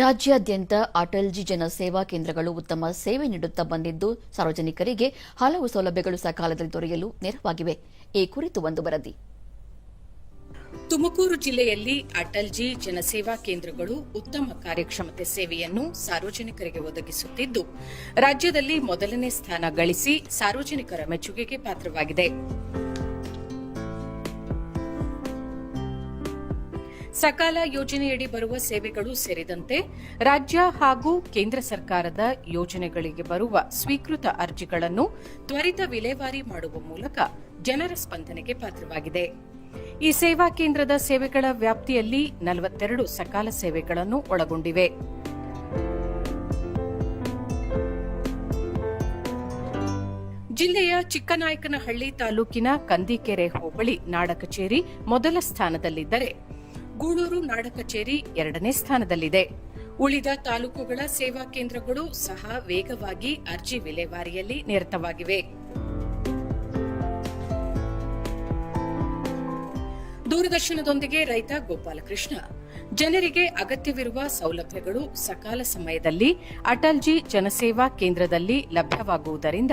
ರಾಜ್ಯಾದ್ಯಂತ ಅಟಲ್ಜಿ ಜನ ಸೇವಾ ಕೇಂದ್ರಗಳು ಉತ್ತಮ ಸೇವೆ ನೀಡುತ್ತಾ ಬಂದಿದ್ದು, ಸಾರ್ವಜನಿಕರಿಗೆ ಹಲವು ಸೌಲಭ್ಯಗಳು ಸಕಾಲದಲ್ಲಿ ದೊರೆಯಲು ನೆರವಾಗಿವೆ. ಈ ಕುರಿತು ಒಂದು ವರದಿ. ತುಮಕೂರು ಜಿಲ್ಲೆಯಲ್ಲಿ ಅಟಲ್ಜಿ ಜನಸೇವಾ ಕೇಂದ್ರಗಳು ಉತ್ತಮ ಕಾರ್ಯಕ್ಷಮತೆ ಸೇವೆಯನ್ನು ಸಾರ್ವಜನಿಕರಿಗೆ ಒದಗಿಸುತ್ತಿದ್ದು, ರಾಜ್ಯದಲ್ಲಿ ಮೊದಲನೇ ಸ್ಥಾನ ಗಳಿಸಿ ಸಾರ್ವಜನಿಕರ ಮೆಚ್ಚುಗೆಗೆ ಪಾತ್ರವಾಗಿದೆ. ಸಕಾಲ ಯೋಜನೆಯಡಿ ಬರುವ ಸೇವೆಗಳು ಸೇರಿದಂತೆ ರಾಜ್ಯ ಹಾಗೂ ಕೇಂದ್ರ ಸರ್ಕಾರದ ಯೋಜನೆಗಳಿಗೆ ಬರುವ ಸ್ವೀಕೃತ ಅರ್ಜಿಗಳನ್ನು ತ್ವರಿತ ವಿಲೇವಾರಿ ಮಾಡುವ ಮೂಲಕ ಜನರ ಸ್ಪಂದನೆಗೆ ಪಾತ್ರವಾಗಿದೆ. ಈ ಸೇವಾ ಕೇಂದ್ರದ ಸೇವೆಗಳ ವ್ಯಾಪ್ತಿಯಲ್ಲಿ ನಲವತ್ತೆರಡು ಸಕಾಲ ಸೇವೆಗಳನ್ನು ಒಳಗೊಂಡಿವೆ. ಜಿಲ್ಲೆಯ ಚಿಕ್ಕನಾಯಕನಹಳ್ಳಿ ತಾಲೂಕಿನ ಕಂದಿಕೆರೆ ಹೋಬಳಿ ನಾಡ ಕಚೇರಿ ಮೊದಲ ಸ್ಥಾನದಲ್ಲಿದ್ದರೆ ಗೂಳೂರು ನಾಡ ಕಚೇರಿ ಎರಡನೇ ಸ್ಥಾನದಲ್ಲಿದೆ. ಉಳಿದ ತಾಲೂಕುಗಳ ಸೇವಾ ಕೇಂದ್ರಗಳು ಸಹ ವೇಗವಾಗಿ ಅರ್ಜಿ ವಿಲೇವಾರಿಯಲ್ಲಿ ನಿರತವಾಗಿವೆ. ದೂರದರ್ಶನದೊಂದಿಗೆ ರೈತ ಗೋಪಾಲಕೃಷ್ಣ. ಜನರಿಗೆ ಅಗತ್ಯವಿರುವ ಸೌಲಭ್ಯಗಳು ಸಕಾಲ ಸಮಯದಲ್ಲಿ ಅಟಲ್ಜಿ ಜನಸೇವಾ ಕೇಂದ್ರದಲ್ಲಿ ಲಭ್ಯವಾಗುವುದರಿಂದ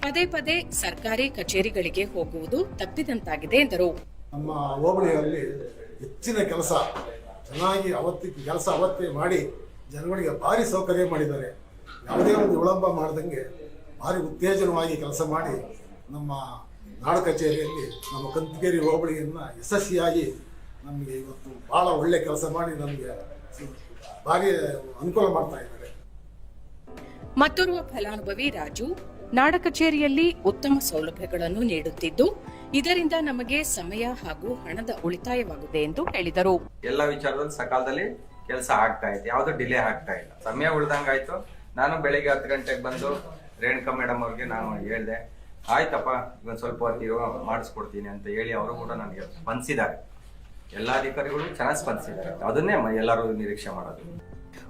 ಪದೇ ಪದೇ ಸರ್ಕಾರಿ ಕಚೇರಿಗಳಿಗೆ ಹೋಗುವುದು ತಪ್ಪಿದಂತಾಗಿದೆ ಎಂದರು. ನಮ್ಮ ಹೋಬಳಿಯಲ್ಲಿ ಹೆಚ್ಚಿನ ಕೆಲಸ, ಚೆನ್ನಾಗಿ ಅವತ್ತಿಗೆ ಕೆಲಸ ಅವತ್ತೇ ಮಾಡಿ ಜನಗಳಿಗೆ ಭಾರಿ ಸೌಕರ್ಯ ಮಾಡಿದ್ದಾರೆ. ಯಾವುದೇ ಒಂದು ವಿಳಂಬ ಮಾಡ್ದಂಗೆ ಭಾರಿ ಉತ್ತೇಜನವಾಗಿ ಕೆಲಸ ಮಾಡಿ ನಮ್ಮ ನಾಡ ಕಚೇರಿಯಲ್ಲಿ ನಮ್ಮ ಕಂತಗೇರಿ ಹೋಬಳಿಯನ್ನು ಯಶಸ್ವಿಯಾಗಿ ನಮಗೆ ಇವತ್ತು ಭಾಳ ಒಳ್ಳೆ ಕೆಲಸ ಮಾಡಿ ನಮಗೆ ಭಾರಿ ಅನುಕೂಲ ಮಾಡ್ತಾ ಇದ್ದಾರೆ. ಮತ್ತೋರ್ವ ಫಲಾನುಭವಿ ರಾಜು, ನಾಡ ಕಚೇರಿಯಲ್ಲಿ ಉತ್ತಮ ಸೌಲಭ್ಯಗಳನ್ನು ನೀಡುತ್ತಿದ್ದು ಇದರಿಂದ ನಮಗೆ ಸಮಯ ಹಾಗೂ ಹಣದ ಉಳಿತಾಯವಾಗುತ್ತೆ ಎಂದು ಹೇಳಿದರು. ಎಲ್ಲ ವಿಚಾರದಲ್ಲಿ ಸಕಾಲದಲ್ಲಿ ಕೆಲಸ ಆಗ್ತಾ ಇದೆ. ಯಾವ್ದು ಡಿಲೇ ಆಗ್ತಾ ಇಲ್ಲ. ಸಮಯ ಉಳ್ದಂಗಾಯ್ತು ನಾನು ಬೆಳಿಗ್ಗೆ ಹತ್ತು ಗಂಟೆಗೆ ಬಂದು ರೇಣುಕಾ ಮೇಡಮ್ ಅವ್ರಿಗೆ ನಾನು ಹೇಳಿದೆ, ಆಯ್ತಪ್ಪ ಇವನ್ ಸ್ವಲ್ಪ ಹೊತ್ತಿಗೆ ಮಾಡಿಸ್ಕೊಡ್ತೀನಿ ಅಂತ ಹೇಳಿ ಅವರು ಕೂಡ ನನಗೆ ಸ್ಪಂದಿಸಿದ್ದಾರೆ. ಎಲ್ಲ ಅಧಿಕಾರಿಗಳು ಚೆನ್ನಾಗಿ ಸ್ಪಂದಿಸಿದ್ದಾರೆ. ಅದನ್ನೇ ಎಲ್ಲರೂ ನಿರೀಕ್ಷೆ ಮಾಡೋದು.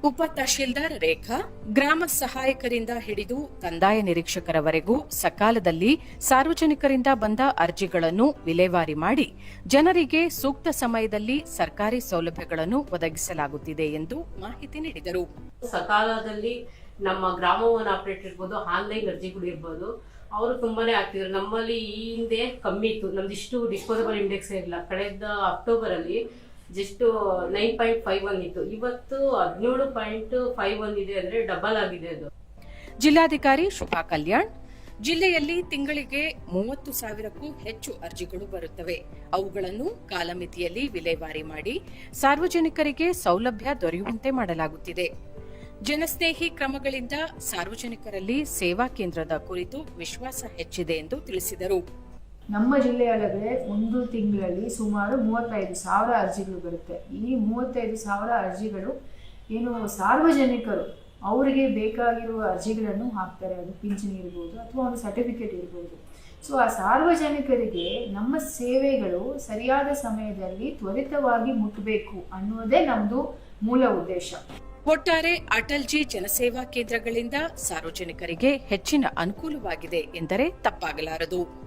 ಉಪ ತಹಶೀಲ್ದಾರ್ ರೇಖಾ, ಗ್ರಾಮ ಸಹಾಯಕರಿಂದ ಹಿಡಿದು ಕಂದಾಯ ನಿರೀಕ್ಷಕರವರೆಗೂ ಸಕಾಲದಲ್ಲಿ ಸಾರ್ವಜನಿಕರಿಂದ ಬಂದ ಅರ್ಜಿಗಳನ್ನು ವಿಲೇವಾರಿ ಮಾಡಿ ಜನರಿಗೆ ಸೂಕ್ತ ಸಮಯದಲ್ಲಿ ಸರ್ಕಾರಿ ಸೌಲಭ್ಯಗಳನ್ನು ಒದಗಿಸಲಾಗುತ್ತಿದೆ ಎಂದು ಮಾಹಿತಿ ನೀಡಿದರು. ಸಕಾಲದಲ್ಲಿ ನಮ್ಮ ಗ್ರಾಮವನ್ನು ಆಪರೇಟ್ ಇರ್ಬೋದು ಆನ್ಲೈನ್ ಅರ್ಜಿಗಳು ಇರ್ಬೋದು. ಅವರು ತುಂಬಾನೇ ಆಗ್ತಿದ್ರು ನಮ್ಮಲ್ಲಿ ಈ ಹಿಂದೆ ಕಮ್ಮಿ ಇತ್ತು. ನಮ್ದು ಇಷ್ಟು ಡಿಸ್ಪೋಸಬಲ್ ಇಂಡೆಕ್ಸ್ ಇರಲಿಲ್ಲ ಕಳೆದ ಅಕ್ಟೋಬರ್ ಅಲ್ಲಿ just nine point five one ಇತ್ತು. ಇವತ್ತು ಹದಿನೇಳು ಪಾಯಿಂಟ್ ಫೈವ್ ಒನ್ ಇದೆ ಅಂದ್ರೆ ಡಬಲ್ ಆಗಿದೆ ಅದು. ಜಿಲ್ಲಾಧಿಕಾರಿ ಶುಭಾ ಕಲ್ಯಾಣ್, ಜಿಲ್ಲೆಯಲ್ಲಿ ತಿಂಗಳಿಗೆ ಮೂವತ್ತು ಸಾವಿರಕ್ಕೂ ಹೆಚ್ಚು ಅರ್ಜಿಗಳು ಬರುತ್ತವೆ. ಅವುಗಳನ್ನು ಕಾಲಮಿತಿಯಲ್ಲಿ ವಿಲೇವಾರಿ ಮಾಡಿ ಸಾರ್ವಜನಿಕರಿಗೆ ಸೌಲಭ್ಯ ದೊರೆಯುವಂತೆ ಮಾಡಲಾಗುತ್ತಿದೆ. ಜನಸ್ನೇಹಿ ಕ್ರಮಗಳಿಂದ ಸಾರ್ವಜನಿಕರಲ್ಲಿ ಸೇವಾ ಕೇಂದ್ರದ ಕುರಿತು ವಿಶ್ವಾಸ ಹೆಚ್ಚಿದೆ ಎಂದು ತಿಳಿಸಿದರು. ನಮ್ಮ ಜಿಲ್ಲೆಯೊಳಗೆ ಒಂದು ತಿಂಗಳಲ್ಲಿ ಸುಮಾರು ಮೂವತ್ತೈದು ಸಾವಿರ ಅರ್ಜಿಗಳು ಬರುತ್ತೆ. ಈ ಮೂವತ್ತೈದು ಸಾವಿರ ಅರ್ಜಿಗಳು ಏನು ಸಾರ್ವಜನಿಕರು ಅವರಿಗೆ ಬೇಕಾಗಿರುವ ಅರ್ಜಿಗಳನ್ನು ಹಾಕ್ತಾರೆ. ಅದು ಪಿಂಚಣಿ ಇರ್ಬೋದು ಅಥವಾ ಒಂದು ಸರ್ಟಿಫಿಕೇಟ್ ಇರ್ಬೋದು. ಸೊ ಆ ಸಾರ್ವಜನಿಕರಿಗೆ ನಮ್ಮ ಸೇವೆಗಳು ಸರಿಯಾದ ಸಮಯದಲ್ಲಿ ತ್ವರಿತವಾಗಿ ಮುಟ್ಟಬೇಕು ಅನ್ನೋದೇ ನಮ್ಮದು ಮೂಲ ಉದ್ದೇಶ. ಒಟ್ಟಾರೆ ಅಟಲ್ಜಿ ಜನಸೇವಾ ಕೇಂದ್ರಗಳಿಂದ ಸಾರ್ವಜನಿಕರಿಗೆ ಹೆಚ್ಚಿನ ಅನುಕೂಲವಾಗಿದೆ ಎಂದರೆ ತಪ್ಪಾಗಲಾರದು.